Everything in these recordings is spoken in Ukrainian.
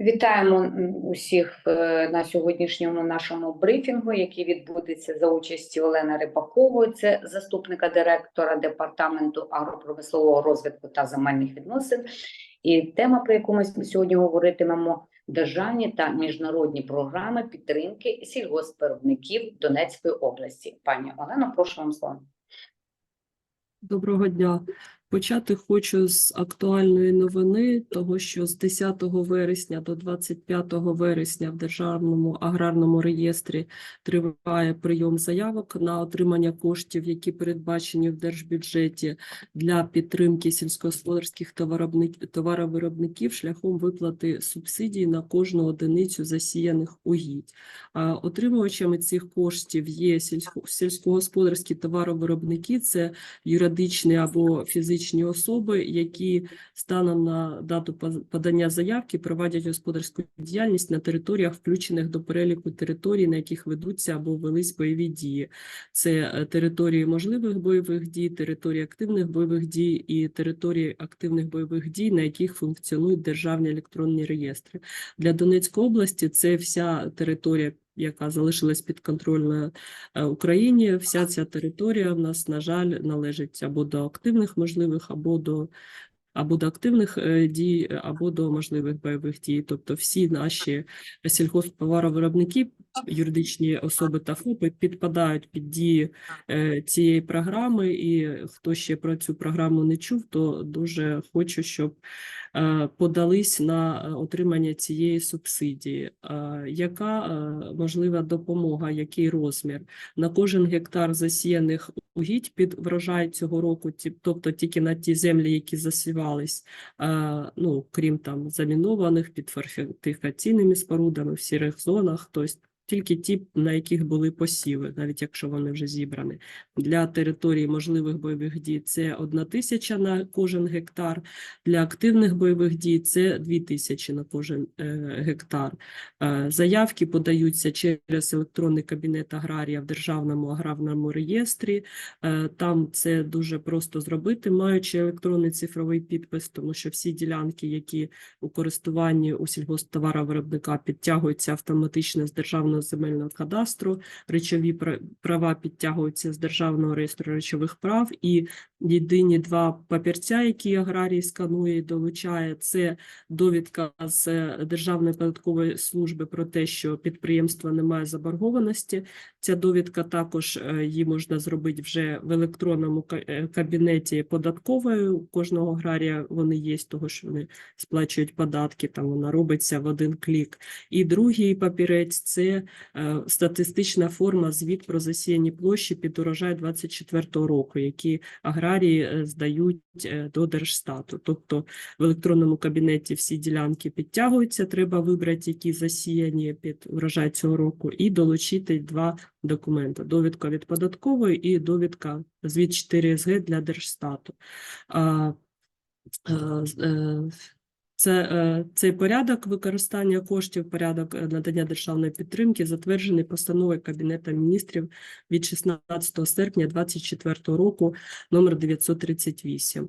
Вітаємо усіх е, на сьогоднішньому нашому брифінгу, який відбудеться за участі Олени Рибакової, це заступника директора департаменту агропромислового розвитку та земельних відносин. І тема, про яку ми сьогодні говоритимемо, державні та міжнародні програми підтримки сільгоспвиробників Донецької області. Пані Олено, прошу вам слово. Доброго дня. Почати хочу з актуальної новини, того, що з 10 вересня до 25 вересня в Державному аграрному реєстрі триває прийом заявок на отримання коштів, які передбачені в держбюджеті для підтримки сільськогосподарських товаровиробників шляхом виплати субсидій на кожну одиницю засіяних угідь. А Отримувачами цих коштів є сільсько- сільськогосподарські товаровиробники, це юридичні або фізичні особи, які станом на дату подання заявки проводять господарську діяльність на територіях, включених до переліку територій, на яких ведуться або велись бойові дії. Це е, території можливих бойових дій, території активних бойових дій і території активних бойових дій, на яких функціонують державні електронні реєстри. Для Донецької області це вся територія. Яка залишилась підконтрольною е, Україні, вся ця територія в нас, на жаль, належить або до активних можливих, або до або до активних е, дій, або до можливих бойових дій. Тобто всі наші сільгосптоваровиробники, юридичні особи та ФОПи підпадають під дії е, цієї програми. І хто ще про цю програму не чув, то дуже хочу, щоб е, подались на е, отримання цієї субсидії. Яка можлива допомога, який розмір? На кожен гектар засіяних угідь під врожай цього року, ті- тобто тільки на ті землі, які засівались, ну, крім там замінованих під фортифікаційними спорудами в сірих зонах, тобто тільки ті, на яких були посіви, навіть якщо вони вже зібрані. Для території можливих бойових дій це одна тисяча на кожен гектар, для активних бойових дій це дві тисячі на кожен е, гектар. Е, Заявки подаються через електронний кабінет аграрія в Державному аграрному реєстрі. Е, Там це дуже просто зробити, маючи електронний цифровий підпис, тому що всі ділянки, які у користуванні у сільгосптоваровиробника підтягуються автоматично з Державного земельного кадастру, речові права підтягуються з Державного реєстру речових прав, і єдині два папірця, які аграрій сканує і долучає, це довідка з е, Державної податкової служби про те, що підприємства не має заборгованості. Ця довідка також е, її можна зробити вже в електронному е, кабінеті податкової. Кожного аграрія вони є, того що вони сплачують податки, там вона робиться в один клік. І другий папірець це статистична форма звіт про засіяні площі під урожай 24 року, які аграрії е, здають е, до Держстату. Тобто в електронному кабінеті всі ділянки підтягуються, треба вибрати, які засіяні під урожай цього року, і долучити два документи: довідка від податкової і довідка звіт 4СГ для Держстату. Це, е, цей порядок використання коштів, порядок е, надання державної підтримки затверджений постановою Кабінету міністрів від 16 серпня 2024 року номер 938.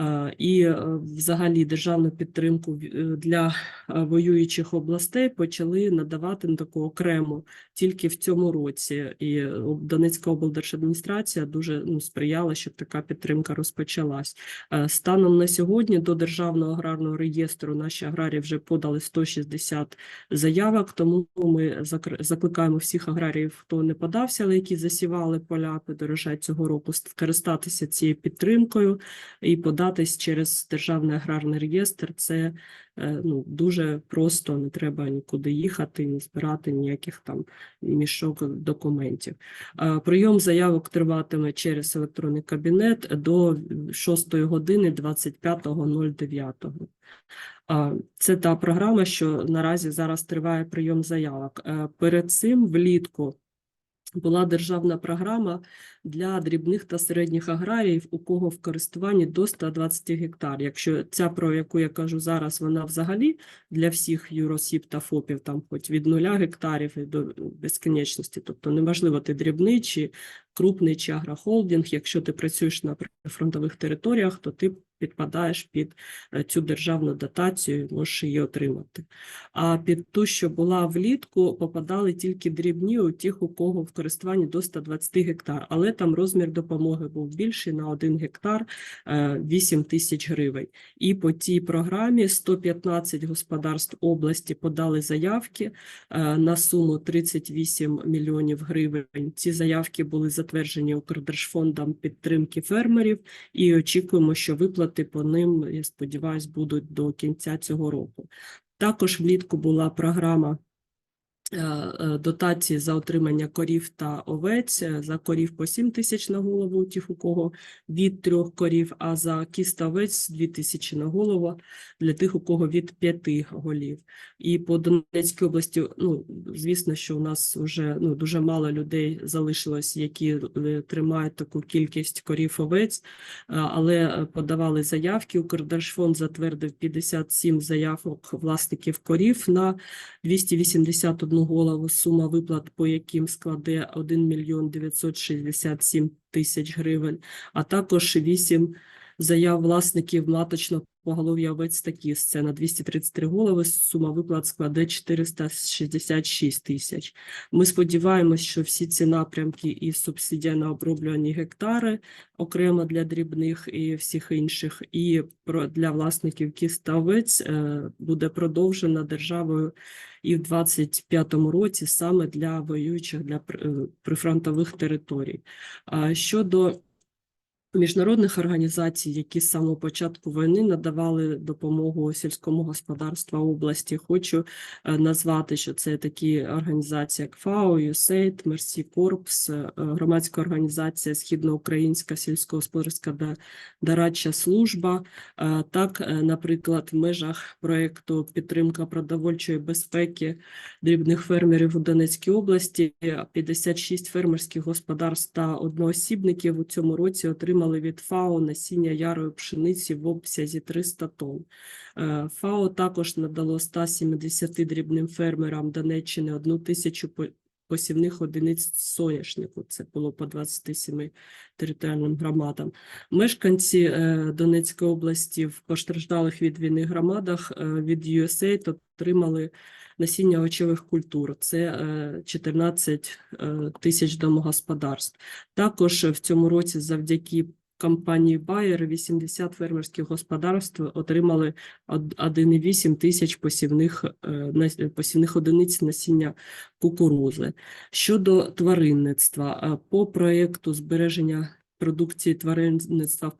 Е, І е, взагалі державну підтримку е, для воюючих областей почали надавати на таку окрему тільки в цьому році. І Донецька облдержадміністрація дуже ну, сприяла, щоб така підтримка розпочалась. Станом на сьогодні до Державного аграрного реєстру наші аграрії вже подали 160 заявок, тому ми закликаємо всіх аграріїв, хто не подався, але які засівали поля під урожай цього року, скористатися цією підтримкою і податись через Державний аграрний реєстр. Це е, ну, дуже просто, не треба нікуди їхати, ні збирати ніяких там мішок документів. Е, Прийом заявок триватиме через електронний кабінет до 6 години 25.09. Це та програма, що наразі зараз триває прийом заявок. Е, Перед цим влітку була державна програма для дрібних та середніх аграріїв, у кого в користуванні до 120 гектар. Якщо ця, про яку я кажу зараз, вона взагалі для всіх юросіб та ФОПів, там хоч від нуля гектарів і до безкінечності, тобто неможливо ти дрібний чи крупний чи агрохолдинг. Якщо ти працюєш на прифронтових територіях, то ти підпадаєш під е, цю державну дотацію, можеш її отримати. А під ту, що була влітку, попадали тільки дрібні у тих, у кого в користуванні до 120 гектар, але там розмір допомоги був більший на 1 гектар е, 8 тисяч гривень. І по тій програмі 115 господарств області подали заявки е, на суму 38 мільйонів гривень. Ці заявки були затверджені Укрдержфондом підтримки фермерів, і очікуємо, що виплати по ним, я сподіваюся, будуть до кінця цього року. Також влітку була програма е, е, дотації за отримання корів та овець. Е, За корів по 7 тисяч на голову, тих, у кого від трьох корів, а за кіз та овець 2 тисячі на голову для тих, у кого від п'яти голів. І по Донецькій області, ну, звісно, що у нас вже ну, дуже мало людей залишилось, які е, тримають таку кількість корів овець, але е, подавали заявки. Укрдержфонд затвердив 57 заявок власників корів на 281 голову, сума виплат по яким складе 1 мільйон 967 тисяч гривень, а також 8 заяв власників маточного поголов'я овець та кіз. Це на 233 голови, сума виплат складе 466 тисяч. Ми сподіваємось, що всі ці напрямки і субсидія на оброблювані гектари окремо для дрібних і всіх інших, і для власників кіз е, буде продовжена державою і в 25-му році саме для воюючих для е, прифронтових територій. Щодо міжнародних організацій, які з самого початку війни надавали допомогу сільському господарству області. Хочу е, назвати, що це такі організації, як ФАО, USAID, Мерсі Корпс, е, громадська організація Східноукраїнська сільськогосподарська да- дорадча служба. Е, Так, наприклад, в межах проєкту підтримка продовольчої безпеки дрібних фермерів у Донецькій області 56 фермерських господарств та одноосібників у цьому році отримали від ФАО насіння ярої пшениці в обсязі 300 тонн. Е, ФАО також надало 170 дрібним фермерам Донеччини одну тисячу посівних одиниць соняшнику. Це було по 27 територіальним громадам. Мешканці е, Донецької області в постраждалих від війни громадах е, від USAID отримали насіння овочевих культур. Це е, 14 е, тисяч домогосподарств. Також в цьому році завдяки компанії Bayer 80 фермерських господарств отримали од- 1,8 тисяч посівних, е, посівних одиниць насіння кукурузи. Щодо тваринництва, е, по проєкту збереження продукції тваринництва в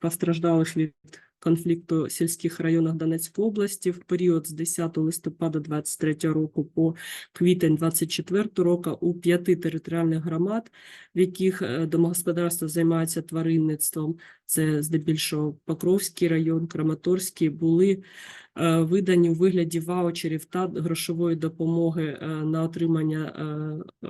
постраждалих від конфлікту сільських районах Донецької області в період з 10 листопада 23 року по квітень 24 року у п'яти територіальних громад, в яких е, домогосподарства займаються тваринництвом, це здебільшого Покровський район, Краматорський, були е, видані у вигляді ваучерів та грошової допомоги е, на отримання е,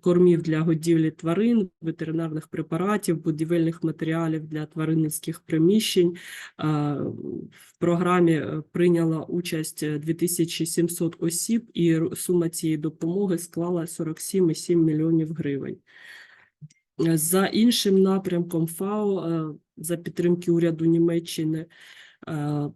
кормів для годівлі тварин, ветеринарних препаратів, будівельних матеріалів для тваринницьких приміщень. В програмі прийняла участь е, 2700 осіб, і сума цієї допомоги склала 47,7 мільйонів гривень. За іншим напрямком ФАО е, за підтримки уряду Німеччини е,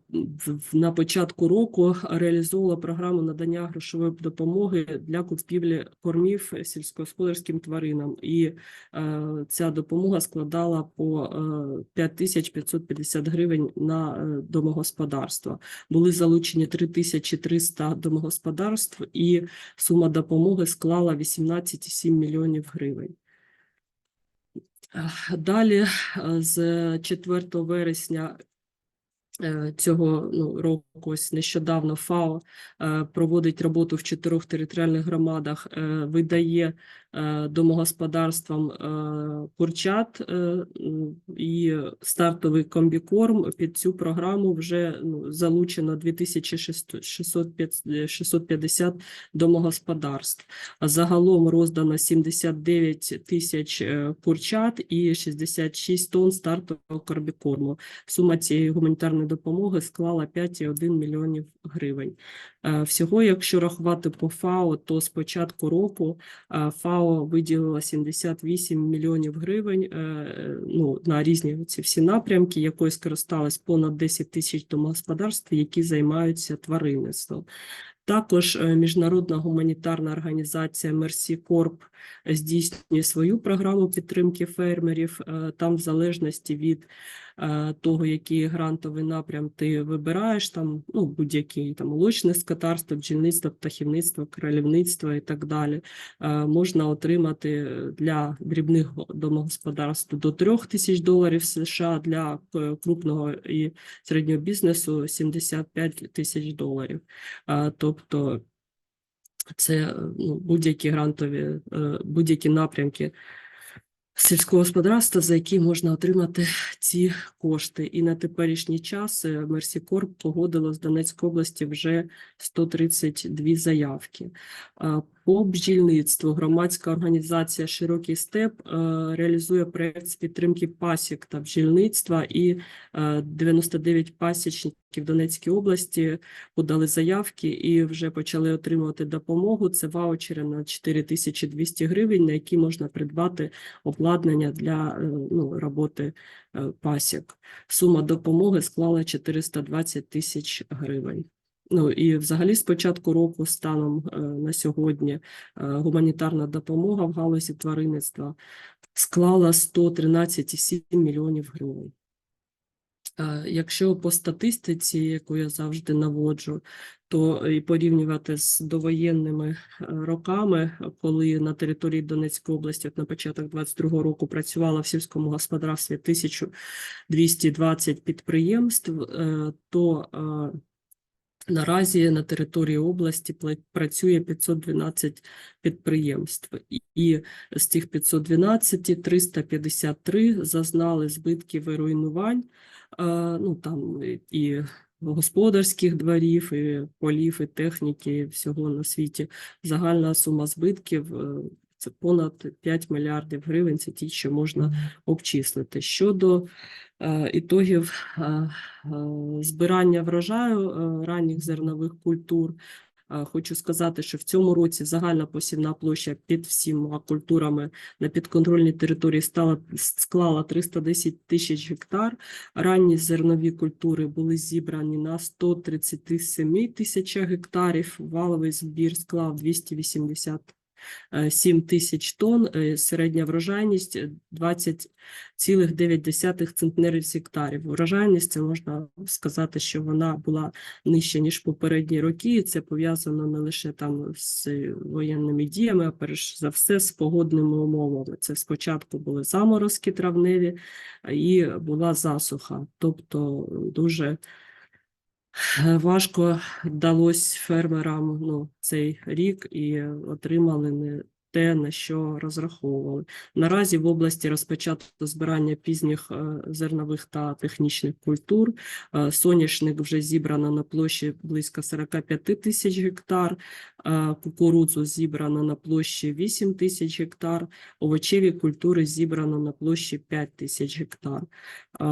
на початку року реалізовувала програму надання грошової допомоги для купівлі кормів сільськогосподарським тваринам. І е, ця допомога складала по е, 5550 гривень на домогосподарство. Були залучені 3300 домогосподарств, і сума допомоги склала 18,7 мільйонів гривень. Далі, е, з 4 вересня е, цього ну, року, ось нещодавно ФАО е, проводить роботу в чотирьох територіальних громадах, видає домогосподарствам е, курчат е, і стартовий комбікорм. Під цю програму вже ну, залучено 2650 домогосподарств. Загалом роздано 79 тисяч е, курчат і 66 тонн стартового комбікорму. Сума цієї гуманітарної допомоги склала 5,1 мільйонів гривень. Е, Всього, якщо рахувати по ФАО, то з початку року е, ФАО виділила 78 мільйонів гривень е, ну, на різні ці всі напрямки, якою скористалось понад 10 тисяч домогосподарств, які займаються тваринництвом. Також е, міжнародна гуманітарна організація Mercy Corp здійснює свою програму підтримки фермерів. Е, Там, в залежності від того, який грантовий напрям ти вибираєш, там ну, будь-який там молочне скотарство, бджільництво, птахівництво, кролівництво і так далі, е, можна отримати для дрібних домогосподарств до 3 тисяч доларів США, для е, крупного і середнього бізнесу 75 тисяч доларів. Тобто це е, ну, будь-які грантові, е, будь-які напрямки сільського господарства, за які можна отримати ці кошти. І на теперішній час е, Мерсікорп погодило з Донецької області вже 132 заявки. А, громадська організація Широкий степ е, реалізує проект з підтримки пасік та бджільництва і е, 99 пасічників Донецькій області подали заявки і вже почали отримувати допомогу. Це ваучери на 4200 гривень, на які можна придбати обладнання для е, ну, роботи е, пасік. Сума допомоги склала 420 тисяч гривень. Ну і взагалі з початку року станом е, на сьогодні е, гуманітарна допомога в галузі тваринництва склала 113,7 мільйонів гривень. Е, Якщо по статистиці, яку я завжди наводжу, то і порівнювати з довоєнними роками, коли на території Донецької області от на початок 22 року працювало в сільському господарстві 1220 підприємств, то Наразі на території області працює 512 підприємств, і- з цих 512 353 зазнали збитків і руйнувань. Ну там і- господарських дворів, і полів, і техніки, і всього на світі. Загальна сума збитків е, це понад 5 мільярдів гривень. Це ті, що можна обчислити. Щодо ітогів е, е, збирання врожаю е, ранніх зернових культур. Е, Хочу сказати, що в цьому році загальна посівна площа під всіма культурами на підконтрольній території стала склала 310 тисяч гектар. Ранні зернові культури були зібрані на 137 тисячах гектарів. Валовий збір склав 280 7 тисяч тонн, е, середня врожайність е, 20,9 центнерів з гектарів. Врожайність, можна сказати, що вона була нижча, ніж попередні роки, і це пов'язано не лише там з воєнними діями, а перш за все з погодними умовами. Це спочатку були заморозки травневі і була засуха, тобто дуже Е, Важко вдалося фермерам ну, цей рік і отримали не те, на що розраховували. Наразі в області розпочато збирання пізніх е, зернових та технічних культур. Е, Соняшник вже зібрано на площі близько 45 тисяч гектар, е, кукурудзу зібрано на площі 8 тисяч гектар, овочеві культури зібрано на площі 5 тисяч гектар. Е,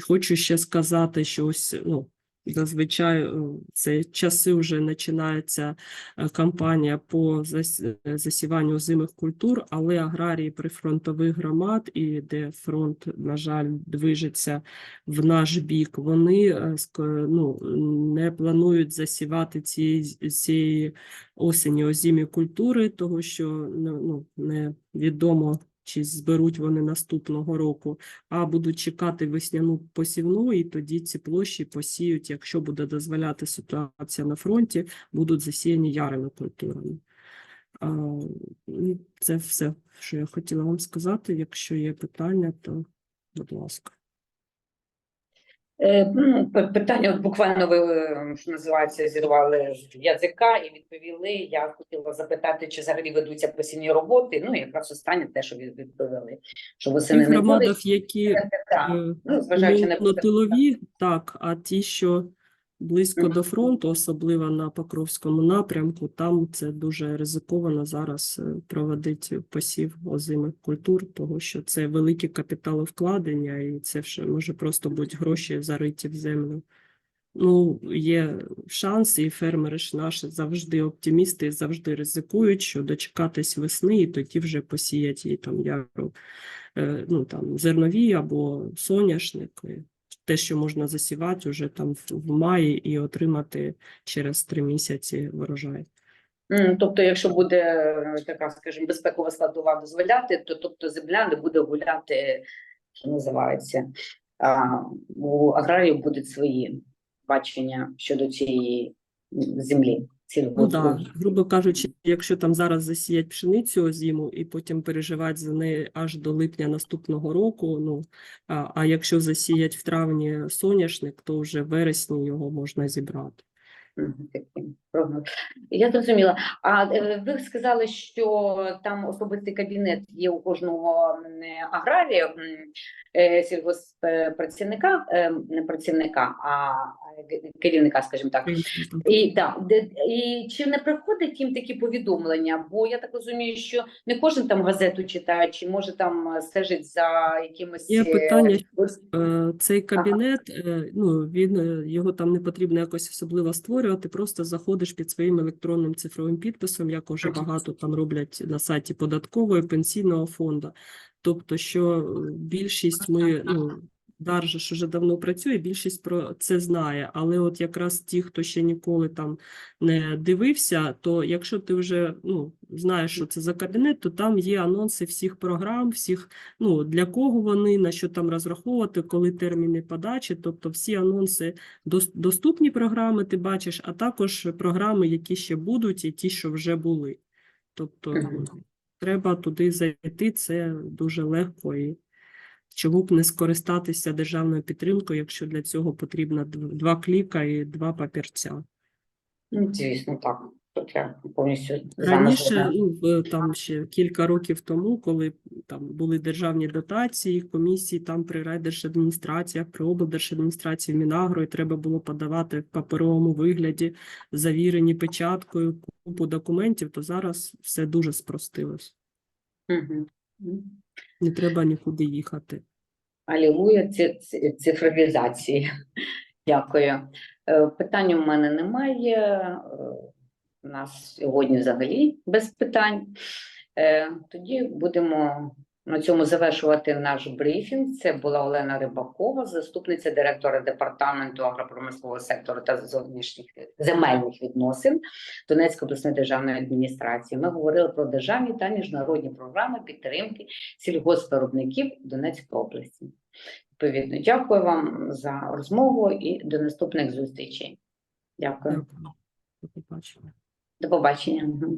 Хочу ще сказати, що ось ну, Зазвичай це часи вже починається е, кампанія по е, засіванню озимих культур, але аграрії прифронтових громад, і де фронт, на жаль, движеться в наш бік, вони е, ну, не планують засівати цієї, цієї осені озимі культури, того що ну, невідомо, чи зберуть вони наступного року а будуть чекати весняну посівну, і тоді ці площі посіють, якщо буде дозволяти ситуація на фронті, будуть засіяні ярими культурами. Ну, Це все, що я хотіла вам сказати. Якщо є питання, то будь ласка. Е, ну, Питання от буквально ви, е, що називається, зірвали з язика і відповіли. Я хотіла запитати, чи взагалі ведуться посівні роботи. Ну, якраз останнє те, що відповіли, що В восени не буде. громадах, які Так, е, ну, зважаючи на тилові, так, а ті, що близько до фронту, особливо на Покровському напрямку, там це дуже ризиковано зараз е, проводити посів озимих культур, тому що це великі капіталовкладення, і це вже може просто бути гроші зариті в землю. Ну, є шанс, і фермери ж наші завжди оптимісти, завжди ризикують, що дочекатись весни, і тоді вже посіять її там яру, е, ну там зернові або соняшник. Те, що можна засівати вже там в, маї і отримати через три місяці врожай. Тобто, якщо буде е, така, скажімо, безпекова складова дозволяти, то тобто земля не буде гуляти, що називається. А, у аграрії будуть свої бачення щодо цієї м, землі. Ну да, грубо кажучи, якщо там зараз засіять пшеницю озиму і потім переживати за неї аж до липня наступного року, ну а, а якщо засіять в травні соняшник, то вже в вересні його можна зібрати. Прогноз. Я зрозуміла. А е, ви сказали, що там особистий кабінет є у кожного аграрія, е, сільгосппрацівника, е, не працівника, а керівника, скажімо так. І, да, і чи не приходять їм такі повідомлення? Бо я так розумію, що не кожен там газету читає, чи може там стежить за якимось Є питання, Цей кабінет, е, ну він його там не потрібно якось особливо створювати. Просто заходиш під своїм електронним цифровим підписом, як уже багато там роблять на сайті податкової пенсійного фонду. Тобто, що е, більшість ми ну. Даржа ж уже давно працює, більшість про це знає. Але от якраз ті, хто ще ніколи там не дивився, то якщо ти вже ну знаєш, що це за кабінет, то там є анонси всіх програм, всіх ну, для кого вони, на що там розраховувати, коли терміни подачі, тобто всі анонси, доступні програми ти бачиш, а також програми, які ще будуть, і ті, що вже були. Тобто треба туди зайти, це дуже легко і чому б не скористатися державною підтримкою, якщо для цього потрібно два кліка і два папірця. Ну, звісно, так. Тут я повністю Раніше, ну, там ще кілька років тому, коли там були державні дотації, комісії там при райдержадміністраціях, при облдержадміністрації, в Мінагро, і треба було подавати в паперовому вигляді, завірені печаткою, купу документів, то зараз все дуже спростилось. Мгм. Не треба нікуди їхати. Алілуя ці- ці- цифровізації. Дякую. Е, Питань у мене немає. Е, У нас сьогодні взагалі без питань. Е, Тоді будемо на цьому завершувати наш брифінг. Це була Олена Рибакова, заступниця директора департаменту агропромислового сектору та зовнішніх земельних відносин Донецької обласної державної адміністрації. Ми говорили про державні та міжнародні програми підтримки сільгоспвиробників Донецької області. Відповідно, дякую вам за розмову і до наступних зустрічей. Дякую. До побачення. До побачення.